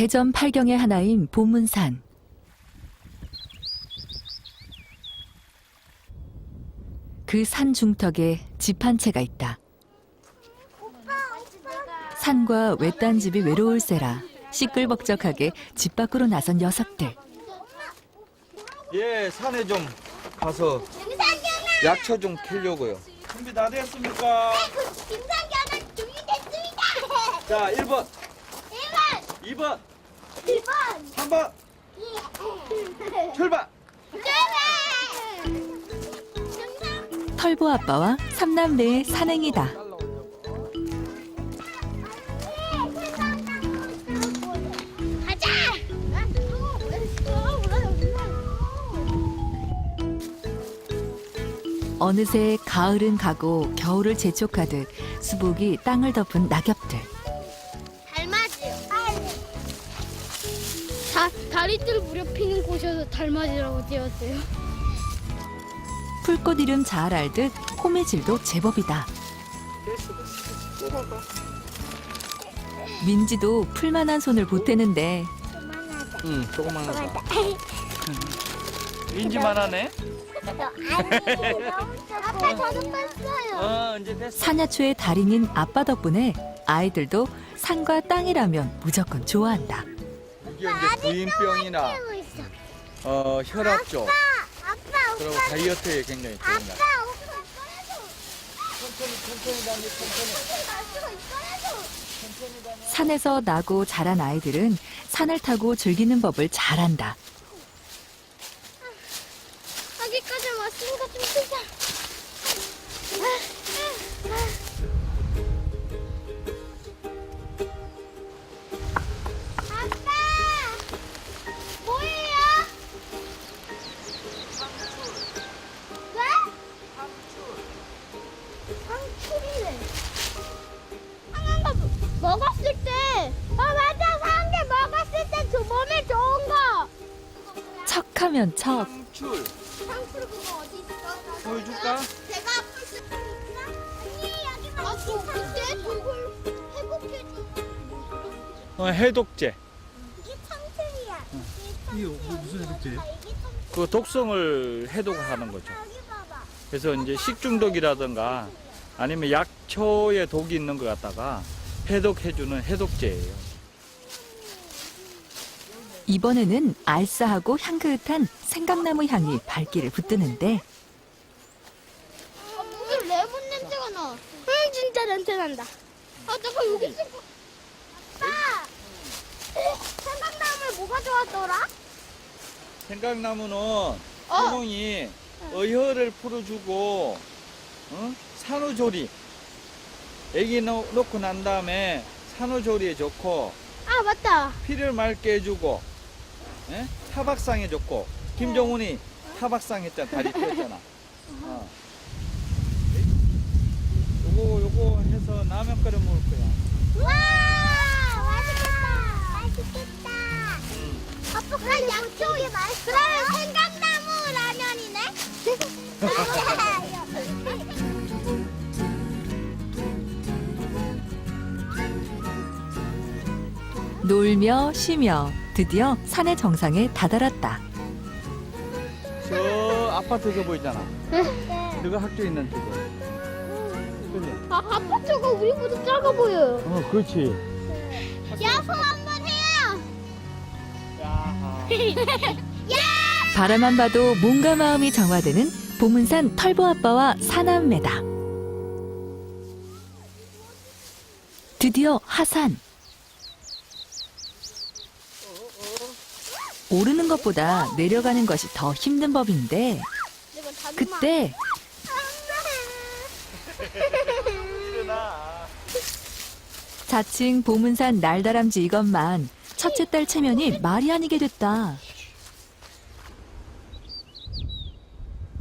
대전 팔경의 하나인 보문산. 그 산 중턱에 집 한 채가 있다. 산과 외딴 집이 외로울세라 시끌벅적하게 집 밖으로 나선 녀석들. 예, 산에 좀 가서 약초 좀 캐려고요. 준비 다 됐습니까? 김상견은 준비됐습니다. 자, 1번, 1번, 2번, 2번, 3번, 출발! 털보 아빠와 삼남매의 산행이다. 가자. 어느새 가을은 가고 겨울을 재촉하듯 수복이 땅을 덮은 낙엽들. 다 다리들 무렵 피는 곳이어서 달맞이라고 지었어요. 풀꽃 이름 잘 알듯 호매질도 제법이다. 민지도 풀만한 손을 보태는데 응, 조금만 하자. 민지만 하네? 아빠 저도. 어, 이제 됐어. 사냐초의 달인인 아빠 덕분에 아이들도 산과 땅이라면 무조건 좋아한다. 이게 이제 부인병이나. 어, 혈압 쪽, 아빠, 그리고 오빠, 다이어트에 굉장히 좋은 날. 아빠, 오빠, 꺼내줘. 천천히, 천천히 다니, 천천히. 꺼내줘. 산에서 나고 자란 아이들은 산을 타고 즐기는 법을 잘 안다. 척하면 척. 출 상추 그거 어디 있어? 보여줄까? 제가 아플 수 있어? 아니 여기 아, 저 그때 그걸 회복해줘. 어, 해독제. 이게 청춘이야. 이게 이게 무슨 해독제예요? 그 독성을 해독하는 거죠. 여기 봐봐. 그래서 이제 식중독이라든가 아니면 약초에 독이 있는 것 갖다가 해독해주는 해독제예요. 이번에는 알싸하고 향긋한 생강나무 향이 발길을 붙드는데 아, 무슨 레몬 냄새가 나. 응, 진짜 냄새 난다. 아, 잠깐 여기 있어. 아빠, 생강나물 뭐가 좋았더라? 생강나무는 구멍이 어혈을 풀어주고 어? 산후조리 애기 넣- 놓고 난 다음에 산후조리에 좋고 아, 맞다. 피를 맑게 해주고 예? 타박상에 좋고 김정훈이 타박상 했잖아 다리 펴잖아 어. 요거 요거 해서 라면 끓여 먹을 거야 와, 맛있겠다. 맛있겠다. 아빠가 양쪽이 맛있어. 그러면 생강나무 라면이네? 놀며 쉬며 드디어 산의 정상에 다다랐다. 저 아파트 저 보이잖아 그거 학교 있는 그지? 아, 저거 우리보다 작아 보여요. 어 그렇지 야호 한번 해요. 야하 바라만 봐도 몸과 마음이 정화되는 보문산 털보 아빠와 사남매다. 드디어 하산. 오르는 것보다 내려가는 것이 더 힘든 법인데. 그때 자칭 보문산 날다람쥐 이것만 첫째 딸 체면이 말이 아니게 됐다.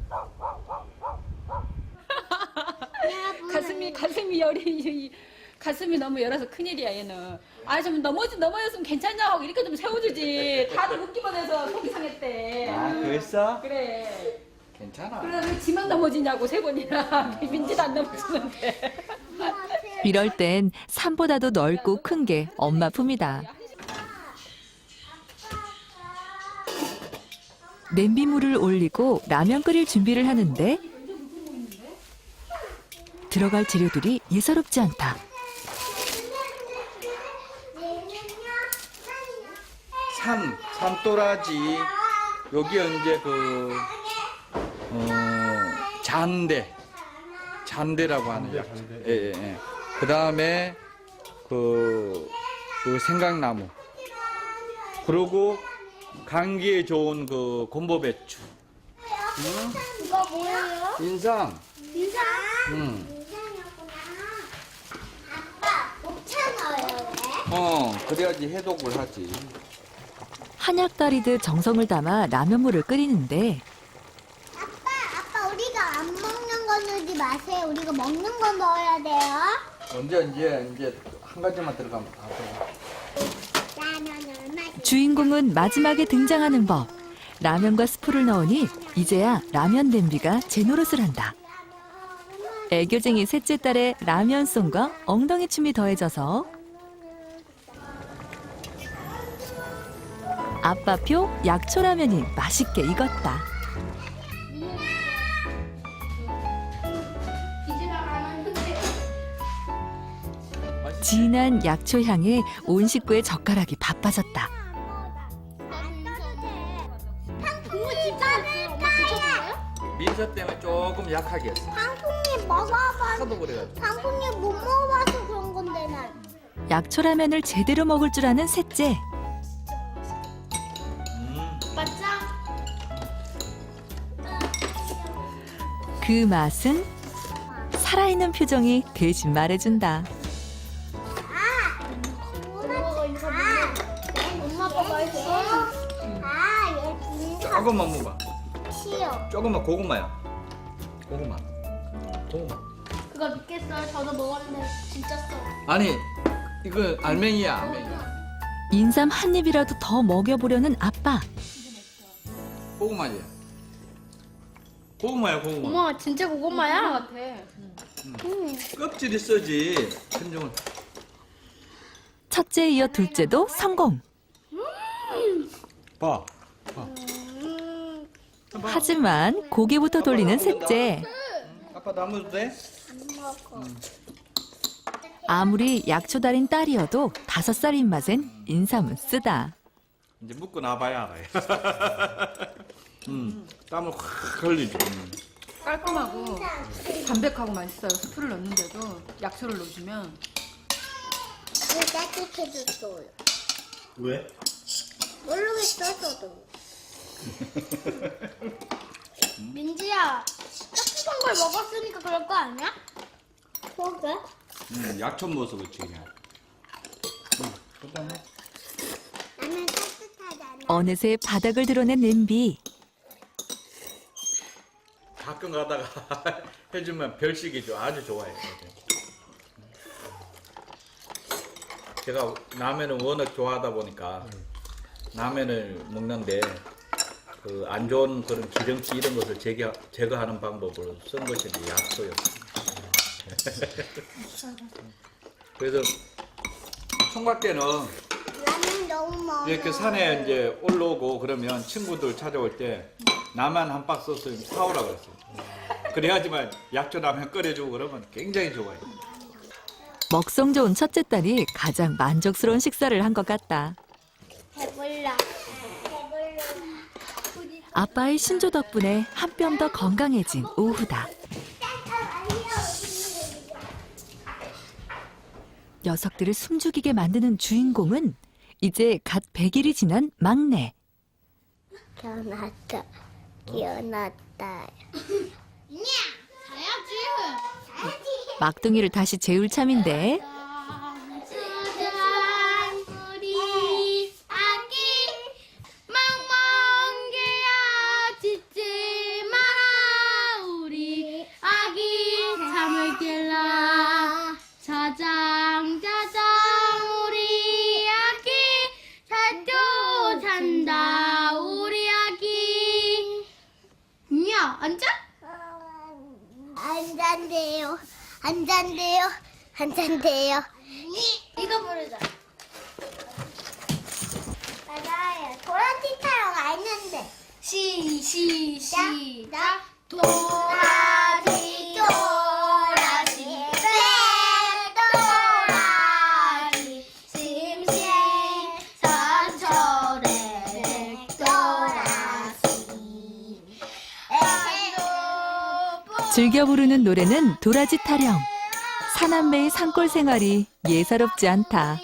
가슴이 가슴이 열이 이- 가슴이 너무 열어서 큰일이야 얘는. 아 좀 넘어지 넘어졌으면 괜찮냐고, 이렇게 좀 세워주지. 다들 웃기만 해서 속이 상했대. 아, 그랬어? 그래. 괜찮아. 그러다 지만 넘어지냐고 세 번이나 아. 민지도 안 넘어지는데. 이럴 땐 산보다도 넓고 큰 게 엄마 품이다. 냄비물을 올리고 라면 끓일 준비를 하는데 들어갈 재료들이 예사롭지 않다. 산, 산도라지. 여기 이제 그, 어, 잔대. 잔대라고 하는 약. 예, 예, 예. 그 다음에 그, 그 생강나무. 그리고 감기에 좋은 그 곰보배추. 이거 뭐예요? 인상. 인상? 응. 인상이었구나. 아빠, 곱창 넣어요, 왜? 어, 그래야지 해독을 하지. 한약 다리듯 정성을 담아 라면물을 끓이는데 아빠, 아빠, 우리가 안 먹는 거 넣지 마세요. 우리가 먹는 거 넣어야 돼요. 언제, 이제, 이제 한 가지만 들어가면 다 들어가. 주인공은 마지막에 등장하는 법. 라면과 스프를 넣으니 이제야 라면 냄비가 제 노릇을 한다. 애교쟁이 셋째 딸의 라면송과 엉덩이 춤이 더해져서 아빠표 약초라면이 맛있게 익었다. 진한 약초 향에 온 식구의 젓가락이 바빠졌다. 민서 때문에 조금 약하게 했어. 방풍이 먹어봐. 하도 그래가지고. 방풍이 못 먹어봐서 그런 건데 난. 약초라면을 제대로 먹을 줄 아는 셋째. 그 맛은 살아있는 표정이 대신 말해준다. 엄마 아빠 맛있어? 아, 얘 진짜 조금만 먹어봐. 치요. 조금만 고구마야. 고구마. 고구마. 그거 믿겠어요? 저도 먹었는데 진짜 써. 아니, 이거 알맹이야, 알맹이. 인삼 한 입이라도 더 먹여보려는 아빠. 고구마지. 고구마야, 고구마. 엄마 진짜 고구마야? 같아. 껍질이 써지. 한종은. 첫째에 이어 둘째도 성공. 봐. 하지만 고개부터 돌리는 셋째. 아빠 담아도 돼? 아무리 약초 달인 딸이어도 다섯 살 입맛엔 인삼은 쓰다. 이제 묶고 나봐야 알아요. 음, 땀을 확 흘리지. 음. 깔끔하고 담백하고 맛있어요. 스프를 넣는데도 약초를 넣어주면 왜 따뜻해졌어요? 왜? 모르겠어 저도. 민지야, 따뜻한 걸 먹었으니까 그럴 거 아니야? 그러게. 음, 약초 먹어서 그렇지, 그냥. 음, 그다음에 나는 따뜻하잖아. 어느새 바닥을 드러낸 냄비. 가끔 가다가 해주면 별식이죠. 아주 좋아해요. 제가 라면을 워낙 좋아하다 보니까 라면을 먹는데 그 안 좋은 그런 기름기 이런 것을 제거, 제거하는 방법으로 쓴 것이 이제 약초였어요. 그래서 총각 때는 라면 너무 먹어. 이렇게 산에 이제 올라오고 그러면 친구들 찾아올 때 나만 한 박스 사오라 그랬어요. 그래야지만 약초 라면 끓여주고 그러면 굉장히 좋아해요. 먹성 좋은 첫째 딸이 가장 만족스러운 식사를 한 것 같다. 배불러. 배불러. 아빠의 신조 덕분에 한 뼘 더 건강해진 오후다. 녀석들을 숨죽이게 만드는 주인공은 이제 갓 100일이 지난 막내. 깨어났다. 자야지. 막둥이를 다시 재울 참인데 잔대요. 안 잔대요. 안 잔대요 이거 부르자. 맞아요. 도라티 타러 갔는데. 시작 시, 시작. 도라 즐겨 부르는 노래는 도라지 타령. 사남매의 산골 생활이 예사롭지 않다.